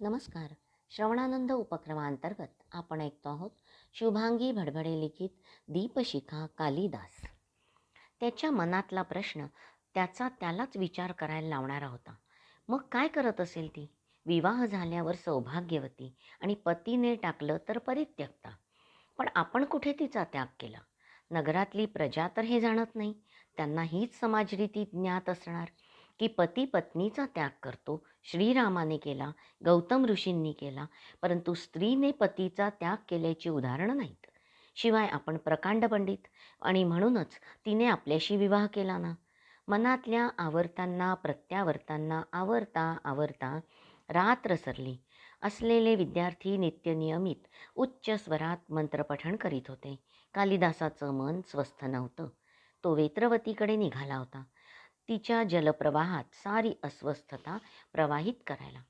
नमस्कार. श्रवणानंद उपक्रमांतर्गत आपण ऐकतो आहोत शुभांगी भडभडे लिखित दीपशिखा कालिदास. त्याच्या मनातला प्रश्न त्याचा त्यालाच विचार करायला लावणारा होता. मग काय करत असेल ती? विवाह झाल्यावर सौभाग्यवती आणि पतीने टाकलं तर परित्यक्ता. पण आपण कुठे तिचा त्याग केला? नगरातली प्रजा तर हे जाणत नाही. त्यांना हीच समाजरीती ज्ञात असणार. की पती पत्नीचा त्याग करतो. श्रीरामाने केला गौतम ऋषींनी केला परंतु स्त्रीने पतीचा त्याग केल्याची उदाहरणं नाहीत. शिवाय आपण प्रकांड पंडित आणि म्हणूनच तिने आपल्याशी विवाह केला ना. मनातल्या आवर्तांना प्रत्यावर्तांना आवरता आवरता रात्र सरली असलेले विद्यार्थी नित्यनियमित उच्च स्वरात मंत्रपठण करीत होते. कालिदासाचं मन स्वस्थ नव्हतं. तो वेत्रवतीकडे निघाला होता. तिच्या जलप्रवाहात सारी अस्वस्थता प्रवाहित करायला.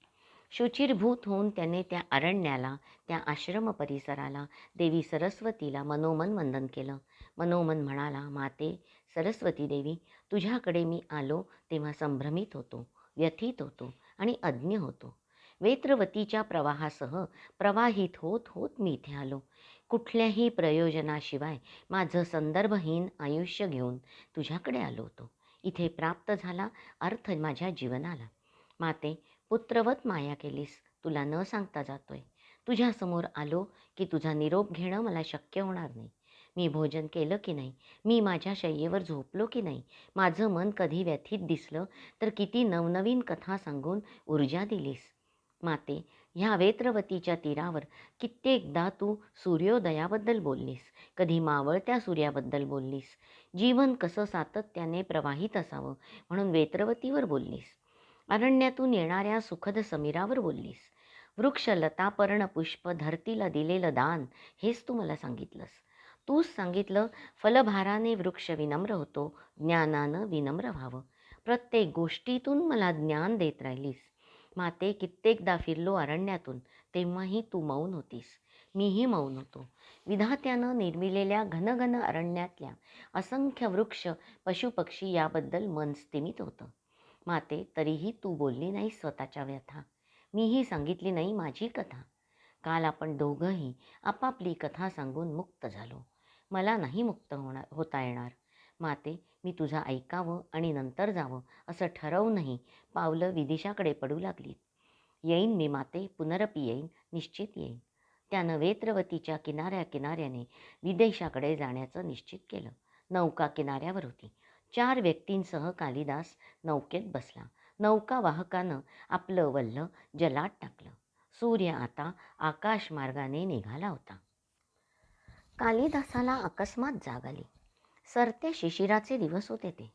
शुचिरभूत होऊन त्याने त्या अरण्याला त्या आश्रम परिसराला देवी सरस्वतीला मनोमन वंदन केलं. मनोमन म्हणाला माते सरस्वती देवी तुझ्याकडे मी आलो तेव्हा संभ्रमित होतो व्यथित होतो आणि अज्ञ होतो. वेत्रवतीच्या प्रवाहासह प्रवाहित होत होत मी इथे आलो. कुठल्याही प्रयोजनाशिवाय माझं संदर्भहीन आयुष्य घेऊन तुझ्याकडे आलो होतो. इथे प्राप्त झाला अर्थ माझ्या जीवनाला. माते पुत्रवत माया केलीस तुला न सांगता जातोय. तुझ्यासमोर आलो की तुझा निरोप घेणं मला शक्य होणार नाही. मी भोजन केलं की नाही? मी माझ्या शय्येवर झोपलो की नाही? माझं मन कधी व्यथित दिसलं तर किती नवनवीन कथा सांगून ऊर्जा दिलीस? माते ह्या वेत्रवतीच्या तीरावर कित्येकदा तू सूर्योदयाबद्दल बोललीस. कधी मावळत्या सूर्याबद्दल बोललीस. जीवन कसं सातत्याने प्रवाहित असावं म्हणून वेत्रवतीवर बोललीस. अरण्यातून येणाऱ्या सुखद समीरावर बोललीस. वृक्ष लतापर्ण पुष्प धरतीला दिलेलं दान हेच तू मला सांगितलंस. तूच सांगितलं फलभाराने वृक्ष विनम्र होतो ज्ञानानं विनम्र व्हावं. प्रत्येक गोष्टीतून मला ज्ञान देत राहिलीस. माते कित्येकदा फिरलो अरण्यातून तेव्हाही तू मौन होतीस. मीही मौन होतो. विधात्यानं निर्मिलेल्या घनघन अरण्यातल्या असंख्य वृक्ष पशुपक्षी याबद्दल मन स्थिमित होतं. माते तरीही तू बोलली नाही स्वतःच्या व्यथा. मीही सांगितली नाही माझी कथा. काल आपण दोघंही आपापली कथा सांगून मुक्त झालो. मला नाही मुक्त होणार होता येणार. माते मी तुझं ऐकावं आणि नंतर जावं असं ठरवूनही पावलं विदिशाकडे पडू लागली येईन मी माते पुनरपी येईन निश्चित येईन. त्यानं वेत्रवतीच्या किनाऱ्या किनाऱ्याने विदेशाकडे जाण्याचं निश्चित केलं. नौका किनाऱ्यावर होती. चार व्यक्तींसह कालिदास नौकेत बसला. नौका वाहकानं आपलं वल्ल जलात टाकलं. सूर्य आता आकाश मार्गाने निघाला होता. कालिदासाला अकस्मात जाग आली. सरत्या शिशिराचे दिवस होते ते.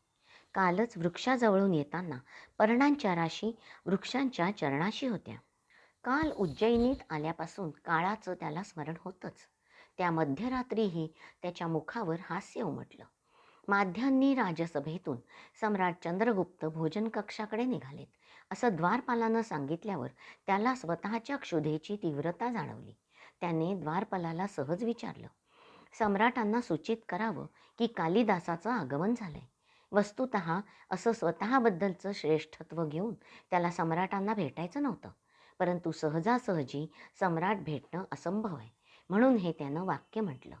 कालच वृक्षाजवळून येताना पर्णांच्या राशी वृक्षांच्या चरणाशी होत्या. काल उज्जैनीत आल्यापासून काळाचं त्याला स्मरण होतंच. त्या मध्यरात्रीही त्याच्या मुखावर हास्य उमटलं. माध्यांनी राजसभेतून सम्राट चंद्रगुप्त भोजन कक्षाकडे निघालेत. असं द्वारपालानं सांगितल्यावर त्याला स्वतःच्या क्षुधेची तीव्रता जाणवली. त्याने द्वारपालाला सहज विचारलं सम्राटांना सूचित करावं की कालिदासाचं आगमन झालंय. वस्तुत असं स्वतःबद्दलचं श्रेष्ठत्व घेऊन त्याला सम्राटांना भेटायचं नव्हतं. परंतु सहजासहजी सम्राट भेटणं असंभव आहे. म्हणून हे त्यानं वाक्य म्हटलं.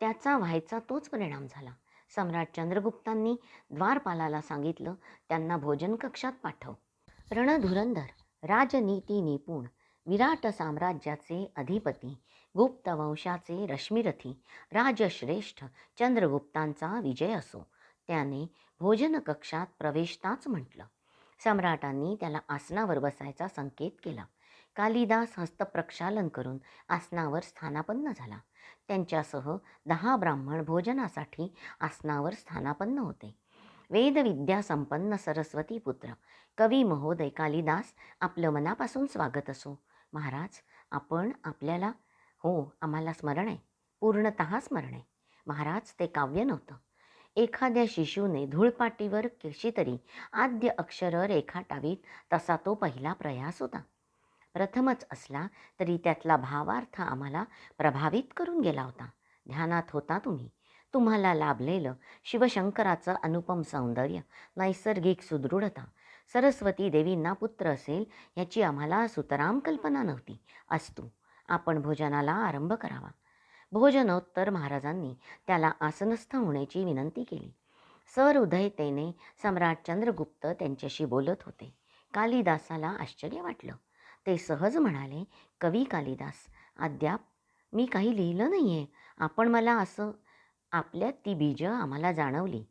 त्याचा व्हायचा तोच परिणाम झाला. सम्राट चंद्रगुप्तांनी द्वारपालाला सांगितलं त्यांना भोजन कक्षात पाठव. रणधुरंधर राजनीती निपुण विराट साम्राज्याचे अधिपती गुप्त वंशाचे रश्मिरथी राजश्रेष्ठ चंद्रगुप्तांचा विजय असो त्याने भोजनकक्षात प्रवेशताच म्हटलं. सम्राटांनी त्याला आसनावर बसायचा संकेत केला. कालिदास हस्तप्रक्षालन करून आसनावर स्थानापन्न झाला. त्यांच्यासह दहा ब्राह्मण भोजनासाठी आसनावर स्थानापन्न होते. वेदविद्या संपन्न सरस्वती पुत्र कवी महोदय कालिदास आपलं मनापासून स्वागत असो. महाराज आपण आपल्याला हो आम्हाला स्मरण आहे. पूर्णत स्मरण आहे. महाराज ते काव्य नव्हतं. एखाद्या शिशूने धूळपाटीवर कशी तरी आद्य अक्षरं रेखाटावीत तसा तो पहिला प्रयास होता. प्रथमच असला तरी त्यातला भावार्थ आम्हाला प्रभावित करून गेला होता. ध्यानात होता तुम्ही. तुम्हाला लाभलेलं शिवशंकराचं अनुपम सौंदर्य नैसर्गिक सुदृढता सरस्वती देवींना पुत्र असेल याची आम्हाला सुतराम कल्पना नव्हती. असतो आपण भोजनाला आरंभ करावा. भोजनोत्तर महाराजांनी त्याला आसनस्थ होण्याची विनंती केली. सर उदयतेने सम्राट चंद्रगुप्त त्यांच्याशी बोलत होते. कालिदासाला आश्चर्य वाटलं. ते सहज म्हणाले कवी कालिदास अद्याप मी काही लिहिलं नाही आहे आपण मला असं आपल्यात ती बीजं आम्हाला जाणवली.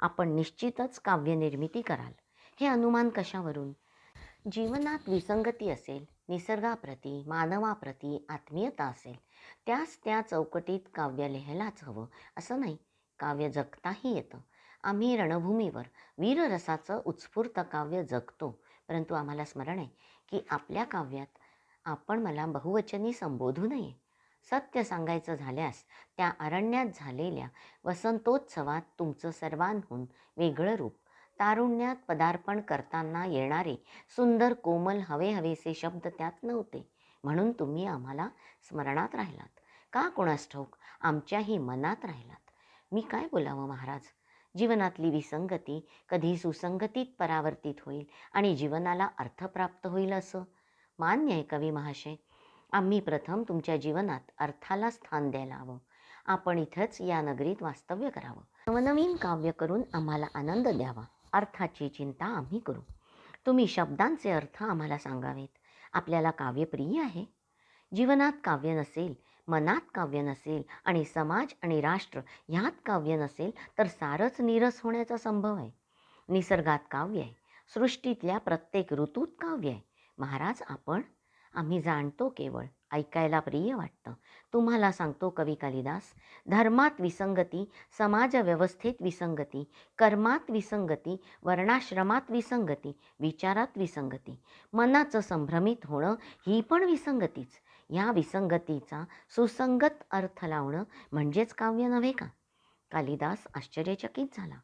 आपण निश्चितच काव्यनिर्मिती कराल. हे अनुमान कशावरून? जीवनात विसंगती असेल निसर्गाप्रती मानवाप्रती आत्मीयता असेल त्याच त्या चौकटीत काव्य लिहायलाच हवं असं नाही. काव्य जगताही येतं. आम्ही रणभूमीवर वीररसाचं उत्स्फूर्त काव्य जगतो. परंतु आम्हाला स्मरण आहे की आपल्या काव्यात आपण मला बहुवचनी संबोधू नये. सत्य सांगायचं झाल्यास त्या अरण्यात झालेल्या वसंतोत्सवात तुमचं सर्वांहून वेगळं रूप तारुण्यात पदार्पण करताना येणारे सुंदर कोमल हवे हवेसे शब्द त्यात नव्हते. म्हणून तुम्ही आम्हाला स्मरणात राहिलात. का कोणास ठाऊक? आमच्याही मनात राहिलात. मी काय बोलावं महाराज? जीवनातली विसंगती कधी सुसंगतीत परावर्तित होईल आणि जीवनाला अर्थ प्राप्त होईल असं? मान्य आहे कवी महाशय. आम्ही प्रथम तुमच्या जीवनात अर्थाला स्थान द्यायला हवं. आपण इथंच या नगरीत वास्तव्य करावं. नवनवीन काव्य करून आम्हाला आनंद द्यावा. अर्थाची चिंता आम्ही करू. तुम्ही शब्दांचे अर्थ आम्हाला सांगावेत. आपल्याला काव्य प्रिय आहे. जीवनात काव्य नसेल मनात काव्य नसेल आणि समाज आणि राष्ट्र ह्यात काव्य नसेल तर सारच नीरस होण्याचा संभव आहे. निसर्गात काव्य आहे. सृष्टीतल्या प्रत्येक ऋतूत काव्य आहे. महाराज आपण आम्ही जाणतो केवळ ऐकायला प्रिय वाटतं. तुम्हाला सांगतो कवी कालिदास धर्मात विसंगती समाज व्यवस्थेत विसंगती कर्मात विसंगती वर्णाश्रमात विसंगती विचारात विसंगती मनाचं संभ्रमित होणं ही पण विसंगतीच. या विसंगतीचा सुसंगत अर्थ लावणं म्हणजेच काव्य नव्हे का? कालिदास आश्चर्यचकित झाला.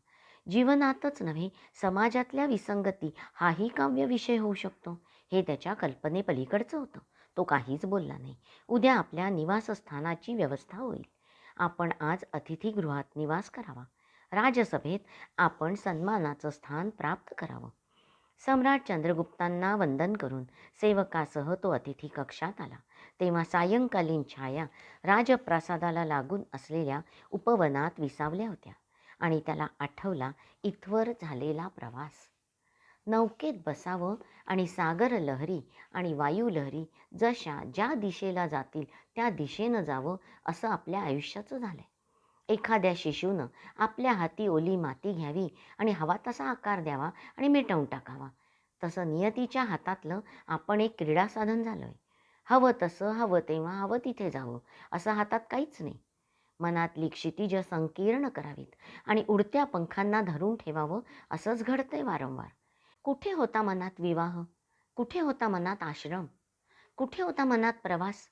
जीवनातच नव्हे समाजातल्या विसंगती हाही काव्य विषय होऊ शकतो. हे त्याच्या कल्पनेपलीकडचं होतं. तो काहीच बोलला नाही. उद्या आपल्या निवासस्थानाची व्यवस्था होईल. आपण आज अतिथीगृहात निवास करावा. राजसभेत आपण सन्मानाचं स्थान प्राप्त करावं. सम्राट चंद्रगुप्तांना वंदन करून सेवकासह तो अतिथी कक्षात आला. तेव्हा सायंकालीन छाया राजप्रासादाला लागून असलेल्या उपवनात विसावल्या होत्या आणि त्याला आठवला इथवर झालेला प्रवास. नौकेत बसावं आणि सागर लहरी आणि वायू लहरी जशा ज्या दिशेला जातील त्या दिशेनं जावं असं आपल्या आयुष्याचं झालं एखाद्या शिशूनं आपल्या हाती ओली माती घ्यावी आणि हवा तसा आकार द्यावा आणि मिटवून टाकावा. तसं नियतीच्या हातातलं आपण एक क्रीडा साधन झालं आहे हवं तसं हवं तेव्हा हवं तिथे जावं असं हातात काहीच नाही. मनातली क्षितिज संकीर्ण करावीत आणि उडत्या पंखांना धरून ठेवावं असंच घडतंय वारंवार. कुठे होता मनात विवाह? कुठे होता मनात आश्रम? कुठे होता मनात प्रवास?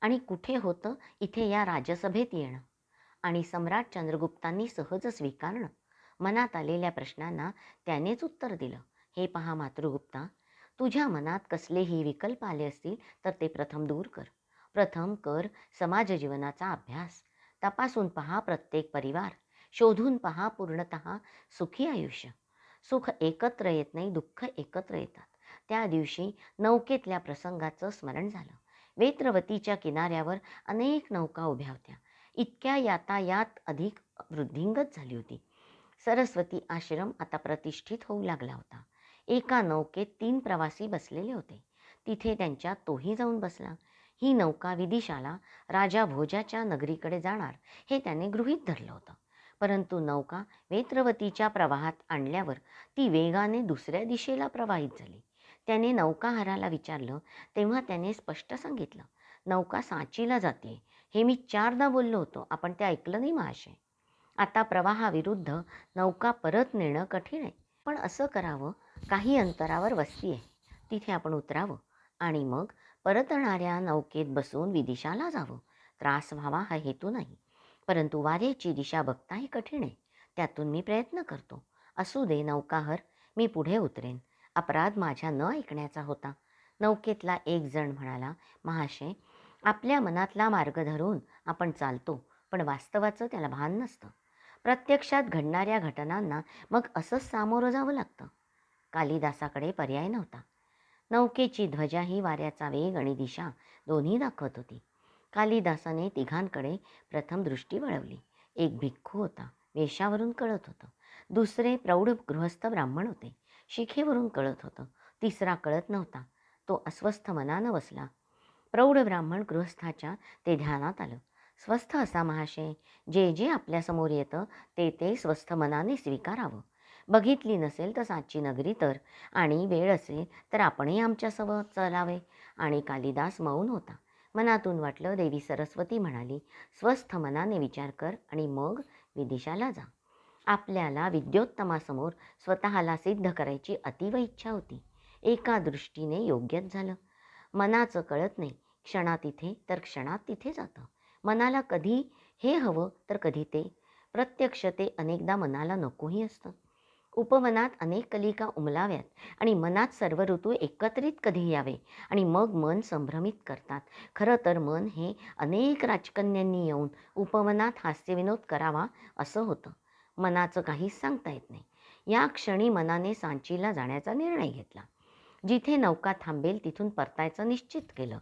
आणि कुठे होतं इथे या राजसभेत येणं? आणि सम्राट चंद्रगुप्तांनी सहज स्वीकारणं? मनात आलेल्या प्रश्नांना त्यानेच उत्तर दिलं. हे पहा मातृगुप्ता तुझ्या मनात कसलेही विकल्प आले असतील तर ते प्रथम दूर कर. प्रथम कर समाज जीवनाचा अभ्यास. तपासून पहा प्रत्येक परिवार. शोधून पहा पूर्णत सुखी आयुष्य. सुख एकत्र येत नाही दुःख एकत्र येतात. त्या दिवशी नौकेतल्या प्रसंगाचं स्मरण झालं. वेत्रवतीच्या किनाऱ्यावर अनेक नौका उभ्या होत्या. इतक्या यातायात अधिक वृद्धिंगत झाली होती. सरस्वती आश्रम आता प्रतिष्ठित होऊ लागला होता. एका नौकेत तीन प्रवासी बसलेले होते. तिथे त्यांच्या तोही जाऊन बसला. ही नौका विदिशाला राजा भोजाच्या नगरीकडे जाणार हे त्याने गृहीत धरलं होतं. परंतु नौका वेत्रवतीच्या प्रवाहात आणल्यावर ती वेगाने दुसऱ्या दिशेला प्रवाहित झाली. त्याने नौकाहाराला विचारलं तेव्हा त्याने स्पष्ट सांगितलं नौका सांचीला जाते हे मी चारदा बोललो होतो. आपण ते ऐकलं नाही महाशय. आता प्रवाहाविरुद्ध नौका परत नेणं कठीण आहे. पण असं करावं काही अंतरावर वस्ती आहे. तिथे आपण उतरावं आणि मग परतणाऱ्या नौकेत बसून विदिशाला जावं. त्रास व्हावा हा हेतू नाही. परंतु वारेची दिशा बघताही कठीण आहे. त्यातून मी प्रयत्न करतो. असू दे नौकाहर मी पुढे उतरेन. अपराध माझ्या न ऐकण्याचा होता. नौकेतला एक जण म्हणाला महाशय आपल्या मनातला मार्ग धरून आपण चालतो पण वास्तवाचं त्याला भान नसतं. प्रत्यक्षात घडणाऱ्या घटनांना मग असंच सामोरं जावं लागतं. कालिदासाकडे पर्याय नव्हता. नौकेची ध्वजा ही वाऱ्याचा वेग आणि दिशा दोन्ही दाखवत होती. कालिदासाने तिघांकडे प्रथम दृष्टी वळवली. एक भिक्खू होता वेशावरून कळत होतं. दुसरे प्रौढ गृहस्थ ब्राह्मण होते. शिखेवरून कळत होतं. तिसरा कळत नव्हता. तो अस्वस्थ मनानं बसला. प्रौढ ब्राह्मण गृहस्थाच्या ते ध्यानात आलं. स्वस्थ असा महाशय जे जे आपल्यासमोर येतं ते ते स्वस्थ मनाने स्वीकारावं. बघितली नसेल तर साची नगरी तर आणि वेळ असेल तर आपणही आमच्यासोबत चलावे. आणि कालिदास मौन होता. मनातून वाटलं देवी सरस्वती म्हणाली स्वस्थ मनाने विचार कर आणि मग विदिशाला जा. आपल्याला विद्योत्तमासमोर स्वतःला सिद्ध करायची अतीव इच्छा होती. एका दृष्टीने योग्यच झालं. मनाचं कळत नाही. क्षणात इथे तर क्षणात तिथे जातं. मनाला कधी हे हवं तर कधी ते. प्रत्यक्ष ते अनेकदा मनाला नकोही असतं. उपमनात अनेक कलिका उमलाव्यात आणि मनात सर्व ऋतू एकत्रित कधी यावे आणि मग मन संभ्रमित करतात. खरं तर मन हे अनेक राजकन्यांनी येऊन उपमनात हास्यविनोद करावा असं होतं. मनाचं काहीच सांगता येत नाही. या क्षणी मनाने सांचीला जाण्याचा निर्णय घेतला. जिथे नौका थांबेल तिथून परतायचं निश्चित केलं.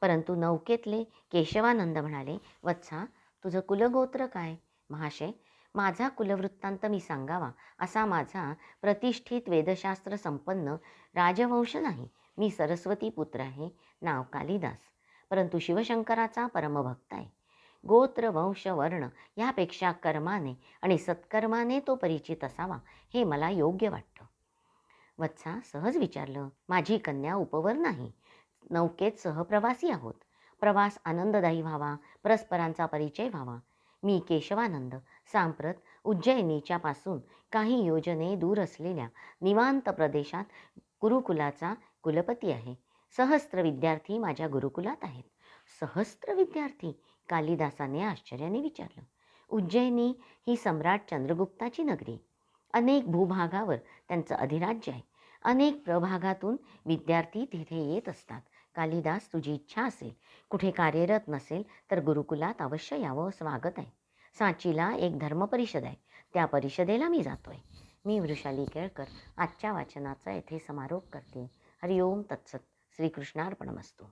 परंतु नौकेतले केशवानंद म्हणाले वत्सा तुझं कुलगोत्र काय महाशय माझा कुलवृत्तांत मी सांगावा असा माझा प्रतिष्ठित वेदशास्त्र संपन्न राजवंश नाही. मी सरस्वती पुत्र आहे नाव कालिदास परंतु शिवशंकराचा परमभक्त आहे. गोत्र वंश वर्ण यापेक्षा कर्माने आणि सत्कर्माने तो परिचित असावा हे मला योग्य वाटतं. वत्सा सहज विचारलं माझी कन्या उपवर नाही. नौकेत सहप्रवासी आहोत. प्रवास आनंददायी व्हावा परस्परांचा परिचय व्हावा. मी केशवानंद सांप्रत उज्जैनीच्यापासून काही योजने दूर असलेल्या निवांत प्रदेशात गुरुकुलाचा कुलपती आहे. सहस्त्र विद्यार्थी माझ्या गुरुकुलात आहेत. सहस्त्र विद्यार्थी? कालिदासाने आश्चर्याने विचारलं. उज्जैनी ही सम्राट चंद्रगुप्ताची नगरी. अनेक भूभागावर त्यांचं अधिराज्य आहे. अनेक प्रभागातून विद्यार्थी तिथे येत असतात. कालिदास तुझी इच्छा असेल. कुठे कार्यरत नसेल तर गुरुकुलात अवश्य यावं स्वागत आहे. सांचीला एक धर्मपरिषद आहे. त्या परिषदेला मी जातोय. मी वृषाली केळकर आजच्या वाचनाचा येथे समारोप करते. हरिओम तत्सत. श्रीकृष्णार्पणमस्तू.